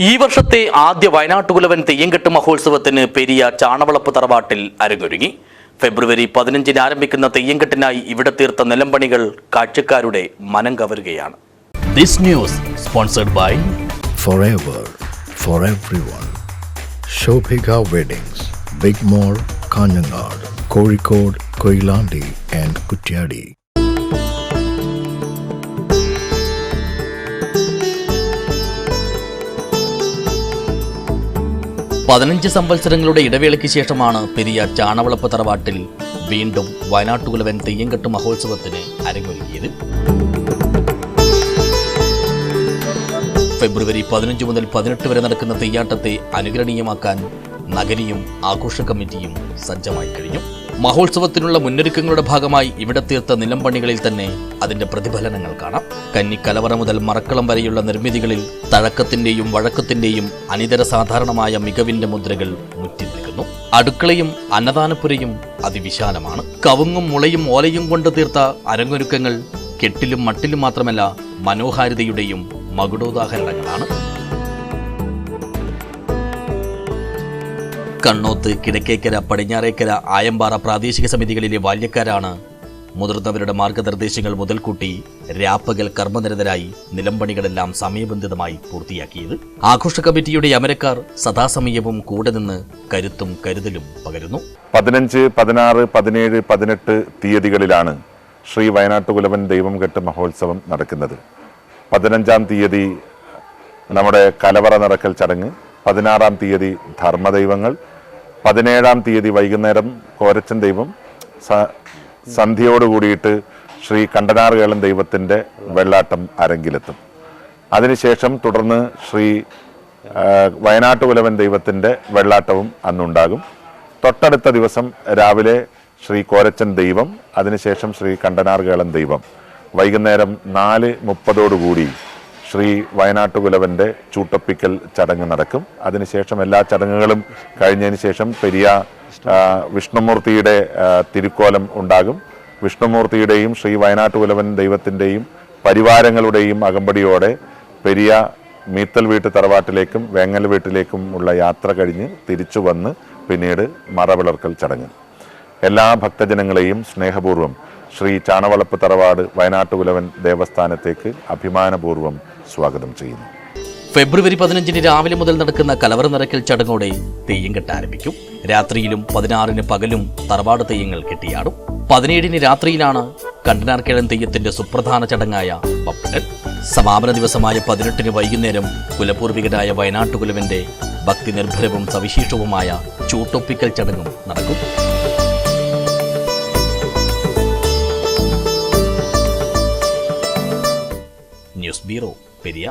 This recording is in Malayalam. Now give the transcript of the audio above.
ഈ വർഷത്തെ ആദ്യ വയനാട്ടുകുലവൻ തെയ്യംകെട്ട് മഹോത്സവത്തിന് പെരിയ ചാണവളപ്പ് തറവാട്ടിൽ അരങ്ങൊരുങ്ങി. ഫെബ്രുവരി പതിനഞ്ചിന് ആരംഭിക്കുന്ന തെയ്യംകെട്ടിനായി ഇവിടെ തീർത്ത നിലമ്പണികൾ കാഴ്ചക്കാരുടെ മനം കവരുകയാണ്. This news sponsored by Kozhikode, Koilandi and Kutyadi. പതിനഞ്ച് സംവത്സരങ്ങളുടെ ഇടവേളയ്ക്ക് ശേഷമാണ് പെരിയ ചാണവളപ്പ് തറവാട്ടിൽ വീണ്ടും വയനാട്ടുകുലവൻ തെയ്യംകെട്ട് മഹോത്സവത്തിന് അരങ്ങൊരുക്കിയത് ഫെബ്രുവരി പതിനഞ്ച് മുതൽ പതിനെട്ട് വരെ നടക്കുന്ന തെയ്യാട്ടത്തെ അനുകരണീയമാക്കാൻ നഗരിയും ആഘോഷ കമ്മിറ്റിയും സജ്ജമായി കഴിഞ്ഞു. മഹോത്സവത്തിനുള്ള മുന്നൊരുക്കങ്ങളുടെ ഭാഗമായി ഇവിടെ തീർത്ത നിലംപണികളിൽ തന്നെ അതിന്റെ പ്രതിഫലനങ്ങൾ കാണാം. കന്നിക്കലവറ മുതൽ മറക്കളം വരെയുള്ള നിർമ്മിതികളിൽ തഴക്കത്തിന്റെയും വഴക്കത്തിന്റെയും അനിതര സാധാരണമായ മികവിന്റെ മുദ്രകൾ മുറ്റി നിൽക്കുന്നു. അടുക്കളയും അന്നദാനപ്പുരയും അതിവിശാലമാണ്. കവുങ്ങും മുളയും ഓലയും കൊണ്ട് തീർത്ത അരങ്ങൊരുക്കങ്ങൾ കെട്ടിലും മട്ടിലും മാത്രമല്ല മനോഹാരിതയുടെയും മകുടോദാഹരണങ്ങളാണ്. കണ്ണോത്ത് കിഴക്കേക്കര പടിഞ്ഞാറേക്കര ആയമ്പാറ പ്രാദേശിക സമിതികളിലെ ബാല്യക്കാരാണ് മുതിർന്നവരുടെ മാർഗനിർദ്ദേശങ്ങൾ മുതൽക്കൂട്ടി രാപ്പകൽ കർമ്മനിരതരായി നിലമ്പണികളെല്ലാം സമയബന്ധിതമായി പൂർത്തിയാക്കിയത്. ആഘോഷ കമ്മിറ്റിയുടെ അമരക്കാർ സദാസമയവും കൂടെ നിന്ന് കരുത്തും കരുതലും പകരുന്നു. പതിനഞ്ച് പതിനാറ് പതിനേഴ് പതിനെട്ട് തീയതികളിലാണ് ശ്രീ വയനാട്ടുകുലവൻ ദൈവം കെട്ട് മഹോത്സവം നടക്കുന്നത്. പതിനഞ്ചാം തീയതി നമ്മുടെ കലവറ നിറക്കൽ ചടങ്ങ് പതിനാറാം തീയതി ധർമ്മദൈവങ്ങൾ പതിനേഴാം തീയതി വൈകുന്നേരം കോരച്ചൻ ദൈവം സ- കൂടിയിട്ട് ശ്രീ കണ്ടനാറുകേളൻ ദൈവത്തിന്റെ വെള്ളാട്ടം അരങ്ങിലെത്തും. അതിനുശേഷം തുടർന്ന് ശ്രീ വയനാട്ടു വയനാട്ടുകുലവൻ ദൈവത്തിന്റെ വെള്ളാട്ടവും അന്നുണ്ടാകും. തൊട്ടടുത്ത ദിവസം രാവിലെ ശ്രീ കോരച്ചൻ ദൈവം അതിനുശേഷം ശ്രീ കണ്ടനാർകേളൻ ദൈവം. വൈകുന്നേരം നാല് മുപ്പതോടുകൂടി ശ്രീ വയനാട്ടുകുലവന്റെ ചൂട്ടപ്പിക്കൽ ചടങ്ങ് നടക്കും. അതിനുശേഷം എല്ലാ ചടങ്ങുകളും കഴിഞ്ഞതിന് ശേഷം പെരിയ വിഷ്ണുമൂർത്തിയുടെ തിരുക്കോലം ഉണ്ടാകും. വിഷ്ണുമൂർത്തിയുടെയും ശ്രീ വയനാട്ടുകുലവൻ ദൈവത്തിന്റെയും പരിവാരങ്ങളുടെയും അകമ്പടിയോടെ പെരിയ മീത്തൽ വീട്ട് തറവാട്ടിലേക്കും വേങ്ങൽ വീട്ടിലേക്കും ഉള്ള യാത്ര കഴിഞ്ഞ് തിരിച്ചു വന്ന് പിന്നീട് മറവിളർക്കൽ ചടങ്ങ്. എല്ലാ ഭക്തജനങ്ങളെയും സ്നേഹപൂർവം ശ്രീ ചാണവളപ്പ് തറവാട് വയനാട്ടുകുലവൻ ദേവസ്ഥാനത്തേക്ക് അഭിമാനപൂർവം സ്വാഗതം ചെയ്യുന്നു. ഫെബ്രുവരി പതിനഞ്ചിന് രാവിലെ മുതൽ നടക്കുന്ന കലവറ നിറയ്ക്കൽ ചടങ്ങോടെ തെയ്യം കെട്ട് ആരംഭിക്കും. രാത്രിയിലും പതിനാറിന് പകലും തറവാട് തെയ്യങ്ങൾ കെട്ടിയാടും. പതിനേഴിന് രാത്രിയിലാണ് കണ്ടനാർക്കിഴൻ തെയ്യത്തിന്റെ സുപ്രധാന ചടങ്ങായ വപ്പിടൽ. സമാപന ദിവസമായ പതിനെട്ടിന് വൈകുന്നേരം കുലപൂർവികനായ വയനാട്ടുകുലവന്റെ ഭക്തി നിർഭരവും സവിശേഷവുമായ ചൂട്ടൊപ്പിക്കൽ ചടങ്ങും നടക്കും. News bureau Periya